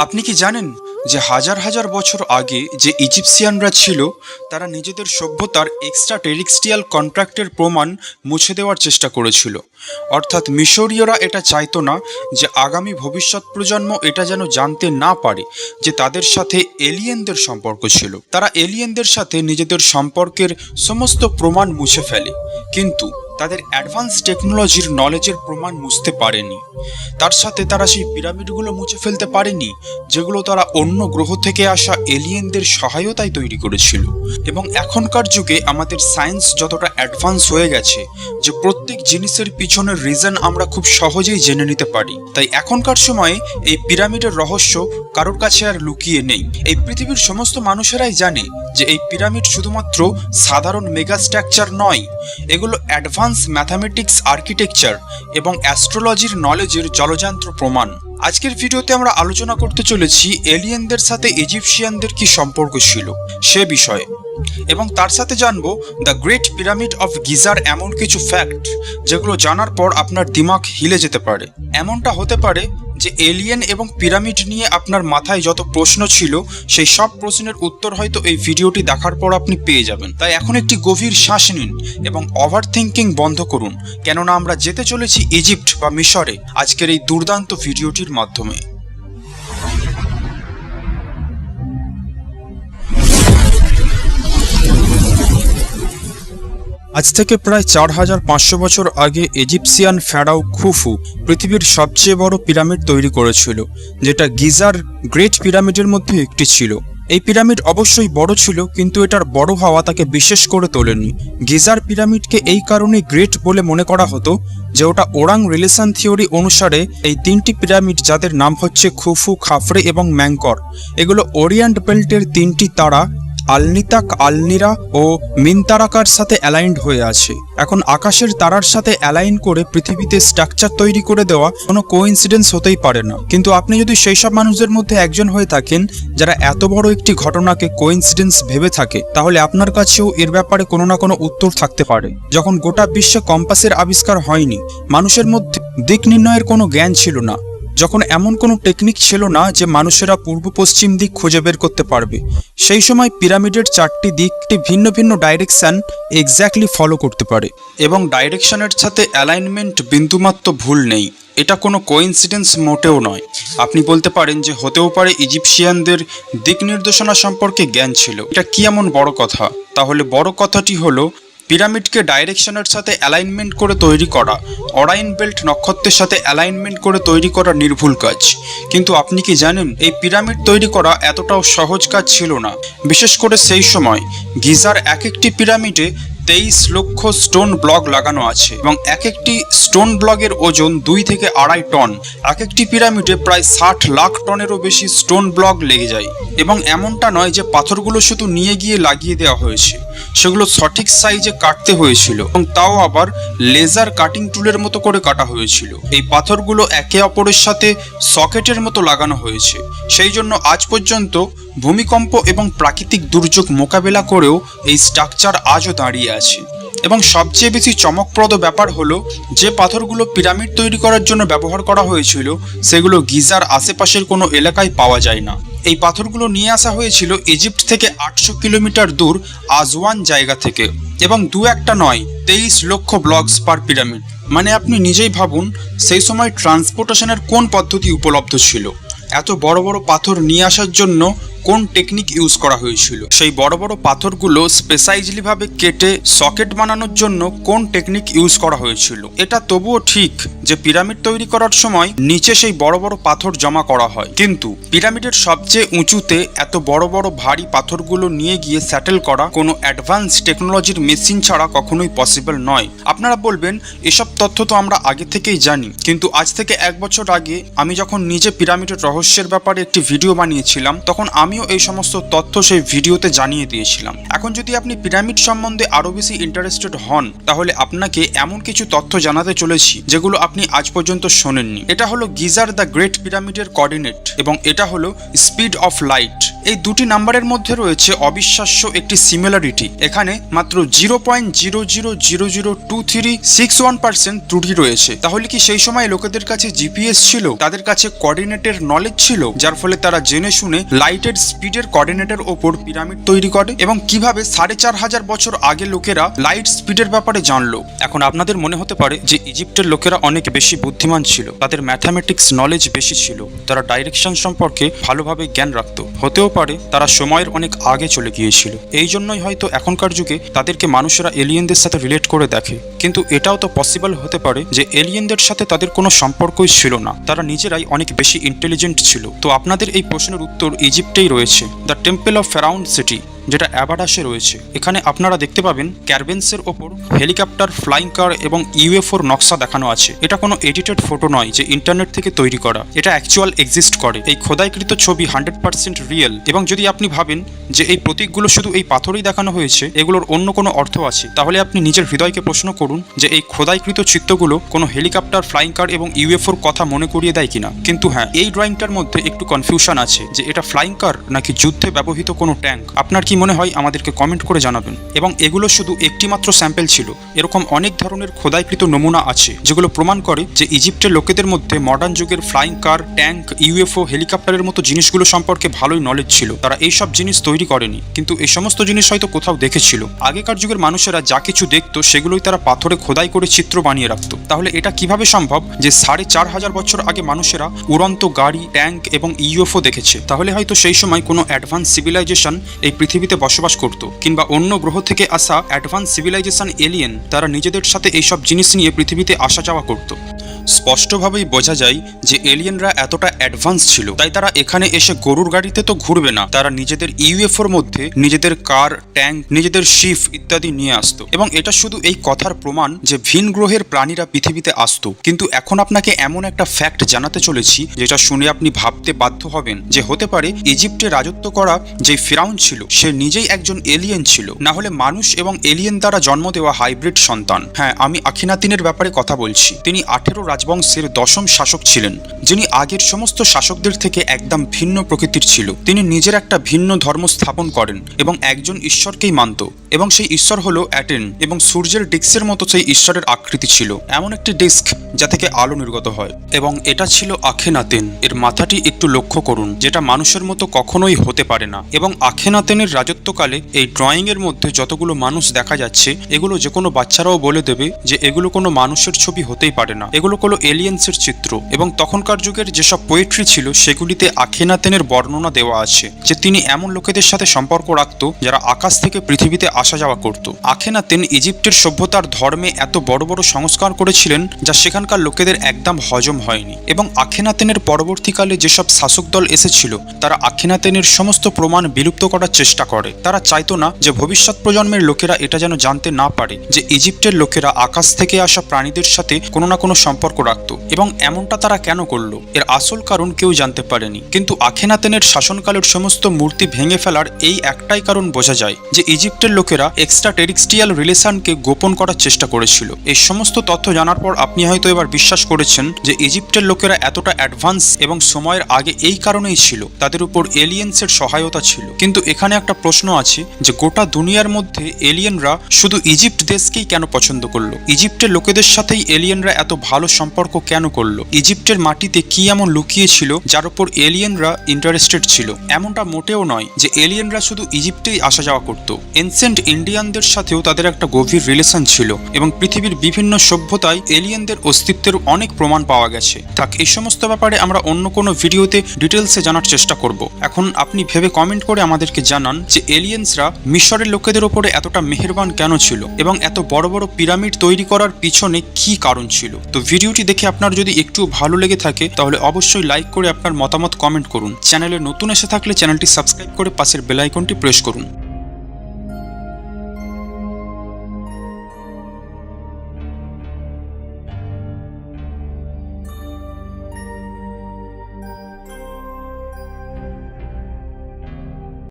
আপনি কি জানেন যে হাজার হাজার বছর আগে যে ইজিপসিয়ানরা ছিল, তারা নিজেদের সভ্যতার এক্সট্রা টেরিক্সটিয়াল কন্ট্রাক্টের প্রমাণ মুছে দেওয়ার চেষ্টা করেছিল। অর্থাৎ মিশরীয়রা এটা চাইতো না যে আগামী ভবিষ্যৎ প্রজন্ম এটা যেন জানতে না পারে যে তাদের সাথে এলিয়েনদের সম্পর্ক ছিল। তারা এলিয়েনদের সাথে নিজেদের সম্পর্কের সমস্ত প্রমাণ মুছে ফেলে। কিন্তু তাদের অ্যাডভান্স টেকনোলজির নলেজের প্রমাণ মুছতে পারেনি। তার সাথে তারা সেই পিরামিডগুলো মুছে ফেলতে পারেনি, যেগুলো তারা অন্য গ্রহ থেকে আসা এলিয়েনদের সহায়তায় তৈরি করেছিল। এবং এখনকার যুগে আমাদের সায়েন্স যতটা অ্যাডভান্স হয়ে গেছে, যে প্রত্যেক জিনিসের পিছনের রিজন আমরা খুব সহজেই জেনে নিতে পারি। তাই এখনকার সময়ে এই পিরামিডের রহস্য কারোর কাছে আর লুকিয়ে নেই। এই পৃথিবীর সমস্ত মানুষেরাই জানে যে এই পিরামিড শুধুমাত্র সাধারণ মেগা স্ট্রাকচার নয়, এগুলো অ্যাডভান্স ম্যাথামেটিক্স আর্কিটেকচার এবং অ্যাস্ট্রোলজির নলেজের জলযান্ত্র প্রমাণ। আজকের ভিডিওতে আমরা আলোচনা করতে চলেছি এলিয়েনদের সাথে ইজিপশিয়ানদের কি সম্পর্ক ছিল, সে বিষয়ে। এবং তার সাথে জানব দ্য গ্রেট পিরামিড অফ গিজার এমন কিছু ফ্যাক্ট, যেগুলো জানার পর আপনার দিমাগ হিলে যেতে পারে। এমনটা হতে পারে যে এলিয়েন এবং পিরামিড নিয়ে আপনার মাথায় যত প্রশ্ন ছিল, সেই সব প্রশ্নের উত্তর হয়তো এই ভিডিওটি দেখার পর আপনি পেয়ে যাবেন। তাই এখন একটি গভীর শ্বাস নিন এবং ওভার থিঙ্কিং বন্ধ করুন, কেননা আমরা যেতে চলেছি ইজিপ্ট বা মিশরে আজকের এই দুর্দান্ত ভিডিওটির মাধ্যমে। আজ থেকে প্রায় চার হাজার পাঁচশো বছর আগে ইজিপসিয়ান ফ্যারাও খুফু পৃথিবীর সবচেয়ে বড় পিরামিড তৈরি করেছিল, যেটা গিজার গ্রেট পিরামিডের মধ্যে একটি ছিল। এই পিরামিড অবশ্যই বড় ছিল, কিন্তু এটার বড় হওয়া তাকে বিশেষ করে তোলেনি। গিজার পিরামিডকে এই কারণে গ্রেট বলে মনে করা হতো যে ওটা ওরাং রিলেশন থিওরি অনুসারে এই তিনটি পিরামিড যাদের নাম হচ্ছে খুফু, খাফরে এবং ম্যাংকর। এগুলো ওরিয়েন্ট বেল্টের তিনটি তারা আলনিতাক আলনিরা ও মিনতারাকার সাথে অ্যালাইন্ড হয়ে আছে। এখন আকাশের তারার সাথে অ্যালাইন করে পৃথিবীতে স্ট্রাকচার তৈরি করে দেওয়া কোনো কোইন্সিডেন্স হতেই পারে না। কিন্তু আপনি যদি সেই সব মানুষদের মধ্যে একজন হয়ে থাকেন, যারা এত বড় একটি ঘটনাকে কোইন্সিডেন্স ভেবে থাকে, তাহলে আপনার কাছেও এর ব্যাপারে কোনো না কোনো উত্তর থাকতে পারে। যখন গোটা বিশ্বে কম্পাসের আবিষ্কার হয়নি, মানুষের মধ্যে দিক নির্ণয়ের কোনো জ্ঞান ছিল না। যখন এমন কোনো টেকনিক ছিল না যে মানুষেরা পূর্ব পশ্চিম দিক খুঁজে বের করতে পারবে, সেই সময় পিরামিডের চারটি দিকটি ভিন্ন ভিন্ন ডাইরেকশান এক্স্যাক্টলি ফলো করতে পারে এবং ডাইরেকশনের সাথে অ্যালাইনমেন্ট বিন্দুমাত্র ভুল নেই। এটা কোনো কোইন্সিডেন্স মোটেও নয়। আপনি বলতে পারেন যে হতেও পারে ইজিপশিয়ানদের দিক নির্দেশনা সম্পর্কে জ্ঞান ছিল। এটা কি এমন বড় কথা? তাহলে বড় কথাটি হলো পিরামিডকে ডাইরেকশনের সাথে অ্যালাইনমেন্ট করে তৈরি করা। অরাইন বেল্ট নক্ষত্রের সাথে অ্যালাইনমেন্ট করে তৈরি করা নির্ভুল কাজ। কিন্তু আপনি কি জানেন, এই পিরামিড তৈরি করা এতটাও সহজ কাজ ছিল না। বিশেষ করে সেই সময় গিজার এক একটি পিরামিডে তেইশ লক্ষ স্টোন ব্লক লাগানো আছে এবং এক একটি স্টোন ব্লকের ওজন দুই থেকে আড়াই টন। এক একটি পিরামিডে প্রায় ষাট লাখ টনেরও বেশি স্টোন ব্লক লেগে যায়। এবং এমনটা নয় যে পাথরগুলো শুধু নিয়ে গিয়ে লাগিয়ে দেওয়া হয়েছে। সেগুলো সঠিক সাইজে কাটতে হয়েছিল এবং তাও আবার লেজার কাটিং টুলের মতো করে কাটা হয়েছিল। এই পাথরগুলো একে অপরের সাথে সকেটের মতো লাগানো হয়েছে। সেই জন্য আজ পর্যন্ত ভূমিকম্প এবং প্রাকৃতিক দুর্যোগ মোকাবেলা করেও এই স্ট্রাকচার আজও দাঁড়িয়ে আছে। এবং সবচেয়ে বেশি চমকপ্রদ ব্যাপার হলো, যে পাথরগুলো পিরামিড তৈরি করার জন্য ব্যবহার করা হয়েছিল, সেগুলো গিজার আশেপাশের কোনো এলাকায় পাওয়া যায় না। এই পাথরগুলো নিয়ে আসা হয়েছিল ইজিপ্ট থেকে আটশো কিলোমিটার দূর আজওয়ান জায়গা থেকে, এবং দু একটা নয়, তেইশ লক্ষ ব্লকস পার পিরামিড। মানে আপনি নিজেই ভাবুন, সেই সময় ট্রান্সপোর্টেশনের কোন পদ্ধতি উপলব্ধ ছিল? এত বড় বড় পাথর নিয়ে আসার জন্য কোন টেকনিক ইউজ করা হয়েছিল? সেই বড় বড় পাথরগুলো স্পেসাইজলি ভাবে কেটে সকেট বানানোর জন্য কোন টেকনিক ইউজ করা হয়েছিল? এটা তবুও ঠিক যে পিরামিড তৈরি করার সময় নিচে সেই বড় বড় পাথর জমা করা হয়। কিন্তু পিরামিডের সবচেয়ে উঁচুতে এত বড় বড় ভারী পাথরগুলো নিয়ে গিয়ে স্যাটেল করা কোনো অ্যাডভান্স টেকনোলজির মেশিন ছাড়া কখনোই পসিবল নয়। আপনারা বলবেন, এসব তথ্য তো আমরা আগে থেকেই জানি। কিন্তু আজ থেকে এক বছর আগে আমি যখন নিজে পিরামিডের রহস্যের ব্যাপারে একটি ভিডিও বানিয়েছিলাম, তখন আমিও এই সমস্ত তথ্য সেই ভিডিওতে জানিয়ে দিয়েছিলাম। এখন যদি আপনি পিরামিড সম্বন্ধে আরও বেশি ইন্টারেস্টেড হন, তাহলে আপনাকে এমন কিছু তথ্য জানাতে চলেছি, যেগুলো আপনি আজ পর্যন্ত শোনেননি। এটা হলো গিজার দ্য গ্রেট পিরামিডের কোঅর্ডিনেট এবং এটা হলো স্পিড অফ লাইট। এই দুটি নাম্বারের মধ্যে রয়েছে অবিশ্বাস্য একটি সিমিলারিটি এখানে মাত্র zero point zero zero zero zero two three six one percent ত্রুটি রয়েছে। তাহলে কি সেই সময় লোকেদের কাছে জিপিএস ছিল? তাদের কাছে কোঅর্ডিনেটের নলেজ ছিল? যার ফলে তারা জেনে শুনে লাইটের স্পিডের কোঅর্ডিনেটের ওপর পিরামিড তৈরি করে এবং কীভাবে সাড়ে চার হাজার বছর আগে লোকেরা লাইট স্পিডের ব্যাপারে জানলো? এখন আপনাদের মনে হতে পারে যে ইজিপ্টের লোকেরা অনেক বেশি বুদ্ধিমান ছিল। তাদের ম্যাথামেটিক্স নলেজ বেশি ছিল। তারা ডাইরেকশন সম্পর্কে ভালোভাবে জ্ঞান রাখত। হতেও পারে তারা সময়ের অনেক আগে চলে গিয়েছিল। এই জন্যই হয়তো এখনকার যুগে তাদেরকে মানুষেরা এলিয়েনদের সাথে রিলেট করে দেখে। কিন্তু এটাও তো পসিবল হতে পারে যে এলিয়েনদের সাথে তাদের কোনো সম্পর্কই ছিল না। তারা নিজেরাই অনেক বেশি ইন্টেলিজেন্ট ছিল। তো আপনাদের এই প্রশ্নের উত্তর ইজিপ্টেই রয়েছে দ্য টেম্পল অফ ফেরাউন্ড সিটি যেটা অ্যাবাডাসে রয়েছে। এখানে আপনারা দেখতে পাবেন ক্যারবেন্সের ওপর হেলিকপ্টার ফ্লাইং কার এবং ইউএফওর নকশা দেখানো আছে। এটা কোনো এডিটেড ফটো নয় যে ইন্টারনেট থেকে তৈরি করা। এটা অ্যাকচুয়াল এক্সিস্ট করে। এই খোদাইকৃত ছবি হান্ড্রেড পার্সেন্ট রিয়েল এবং যদি আপনি ভাবেন যে এই প্রতীকগুলো শুধু এই পাথরেই দেখানো হয়েছে, এগুলোর অন্য কোনো অর্থ আছে, তাহলে আপনি নিজের হৃদয়কে প্রশ্ন করুন যে এই খোদাইকৃত চিত্রগুলো কোনো হেলিকপ্টার, ফ্লাইং কার এবং ইউএফওর কথা মনে করিয়ে দেয় কিনা। কিন্তু হ্যাঁ এই ড্রয়িংটার মধ্যে একটু কনফিউশন আছে যে এটা ফ্লাইং কার নাকি যুদ্ধে ব্যবহৃত কোনো ট্যাঙ্ক। আপনার কি মনে হয় আমাদেরকে কমেন্ট করে জানাবেন। এবং এগুলো শুধু একটি মাত্র স্যাম্পেল ছিল। এরকম অনেক ধরনের খোদাইকৃত নমুনা আছে, যেগুলো প্রমাণ করে যে ইজিপ্টের লোকেদের মধ্যে মডার্ন যুগের ফ্লাইং কার, ট্যাঙ্ক, ইউএফও, হেলিকপ্টারের মতো জিনিসগুলো সম্পর্কে ভালোই নলেজ ছিল। তারা এই সব জিনিস তৈরি করেনি। কিন্তু এই সমস্ত জিনিস হয়তো কোথাও দেখেছিল। আগেকার যুগের মানুষেরা যা কিছু দেখতো সেগুলোই তারা পাথরে খোদাই করে চিত্র বানিয়ে রাখত। তাহলে এটা কীভাবে সম্ভব যে সাড়ে চার হাজার বছর আগে মানুষেরা উড়ন্ত গাড়ি, ট্যাঙ্ক এবং ইউএফও দেখেছে? তাহলে হয়তো সেই সময় কোনো অ্যাডভান্স সিভিলাইজেশন এই পৃথিবীতে বসবাস করত, কিংবা অন্য গ্রহ থেকে আসা অ্যাডভান্স সিভিলাইজেশন এলিয়েন তারা নিজেদের সাথে এইসব জিনিস নিয়ে পৃথিবীতে আসা যাওয়া করত। স্পষ্টভাবেই বোঝা যায় যে এলিয়েনরা এতটা অ্যাডভান্স ছিল, তাই তারা এখানে এসে গরুর গাড়িতে তো ঘুরবে না, তারা নিজেদের ইউএফওর মধ্যে নিজেদের কার, ট্যাঙ্ক, নিজেদের শিফ ইত্যাদি নিয়ে আসতো। এবং এটা শুধু এই কথার প্রমাণ যে ভিন গ্রহের প্রাণীরা পৃথিবীতে আসতো। কিন্তু এখন আপনাকে এমন একটা ফ্যাক্ট জানাতে চলেছি, যেটা শুনে আপনি ভাবতে বাধ্য হবেন যে হতে পারে ইজিপ্টে রাজত্ব করা যে ফিরাউন ছিল, সে নিজেই একজন এলিয়েন ছিল। না হলে মানুষ এবং এলিয়েন দ্বারা জন্ম দেওয়া হাইব্রিড সন্তান। হ্যাঁ আমি আখিনাতিনের ব্যাপারে কথা বলছি। তিনি আঠেরো রাজবংশের দশম শাসক ছিলেন, যিনি আগের সমস্ত শাসকদের থেকে একদম ভিন্ন প্রকৃতির ছিল। তিনি নিজের একটা ভিন্ন ধর্ম স্থাপন করেন এবং একজন ঈশ্বরকেই মানত, এবং সেই ঈশ্বর হল অ্যাটেন, এবং সূর্যের ডিস্কের মতো সেই ঈশ্বরের আকৃতি ছিল। এমন একটি ডিস্ক যা থেকে আলো নির্গত হয়। এবং এটা ছিল আখেনাতেন। এর মাথাটি একটু লক্ষ্য করুন, যেটা মানুষের মতো কখনোই হতে পারে না। এবং আখেনাতেনের রাজত্বকালে এই ড্রয়িং এর মধ্যে যতগুলো মানুষ দেখা যাচ্ছে, এগুলো যে কোনো বাচ্চারাও বলে দেবে যে এগুলো কোনো মানুষের ছবি হতেই পারে না। এগুলো কোনো এলিয়েন্সের চিত্র। এবং তখনকার যুগের যেসব পোয়েট্রি ছিল, সেগুলিতে আখেনাতেনের বর্ণনা দেওয়া আছে, যে তিনি এমন লোকেদের সাথে সম্পর্ক রাখত যারা আকাশ থেকে পৃথিবীতে আসা যাওয়া করত। আখেনাতেন ইজিপ্টের সভ্যতার ধর্মে এত বড় বড় সংস্কার করেছিলেন যা সেখানকার লোকেদের একদম হজম হয়নি। এবং আখেনাতেনের পরবর্তীকালে যেসব শাসক দল এসেছিল, তারা আখেনাতেনের সমস্ত প্রমাণ বিলুপ্ত করার চেষ্টা করে। তারা চাইতো না যে ভবিষ্যৎ প্রজন্মের লোকেরা এটা যেন জানতে না পারে যে ইজিপ্টের লোকেরা আকাশ থেকে আসা প্রাণীদের সাথে কোনো না কোনো সম্পর্ক রাখত। এবং এমনটা তারা কেন করল? এর আসল কারণ কেউ জানতে পারেনি। কিন্তু আখেনাতেনের শাসনকালের সমস্ত মূর্তি ভেঙে ফেলার এই একটাই কারণ বোঝা যায় যে ইজিপ্টের লোকেরা এক্সট্রা টেরিক্সটিয়াল রিলেশনকে গোপন করার চেষ্টা করেছিল। এই সমস্ত তথ্য জানার পর আপনি হয়তো এবার বিশ্বাস করেছেন যে ইজিপ্টের লোকেরা এতটা অ্যাডভান্স এবং সময়ের আগে এই কারণেই ছিল, তাদের উপর এলিয়েন্সের সহায়তা ছিল। কিন্তু এখানে একটা প্রশ্ন আছে যে গোটা দুনিয়ার মধ্যে এলিয়েনরা শুধু ইজিপ্ট দেশকেই কেন পছন্দ করল? ইজিপ্টের লোকেদের সাথেই এলিয়েনরা এত ভালো সম্পর্ক কেন করল? ইজিপ্টের মাটিতে কি এমন লুকিয়ে ছিল যার উপর এলিয়েনরা ইন্টারেস্টেড ছিল? এমনটা মোটেও নয় যে এলিয়েনরা শুধু ইজিপ্টেই আসা যাওয়া করত। এনসেন্ট ইন্ডিয়ানদের সাথেও তাদের একটা গভীর রিলেশন ছিল। এবং পৃথিবীর বিভিন্ন সভ্যতায় এলিয়েনদের অস্তিত্বের অনেক প্রমাণ পাওয়া গেছে। থাক, এই সমস্ত ব্যাপারে আমরা অন্য কোনো ভিডিওতে ডিটেলসে জানার চেষ্টা করব। এখন আপনি ভেবে কমেন্ট করে আমাদেরকে জানান যে এলিয়েন্সরা মিশরের লোকেদের ওপরে এতটা মেহেরবান কেন ছিল এবং এত বড় বড় পিরামিড তৈরি করার পিছনে কি কারণ ছিল। তো ভিডিওটি দেখে আপনার যদি একটু ভালো লেগে থাকে, তাহলে অবশ্যই লাইক করে আপনার মতামত কমেন্ট করুন। চ্যানেলে নতুন এসে থাকলে চ্যানেলটি সাবস্ক্রাইব করে পাশের বেল আইকনটি প্রেস করুন।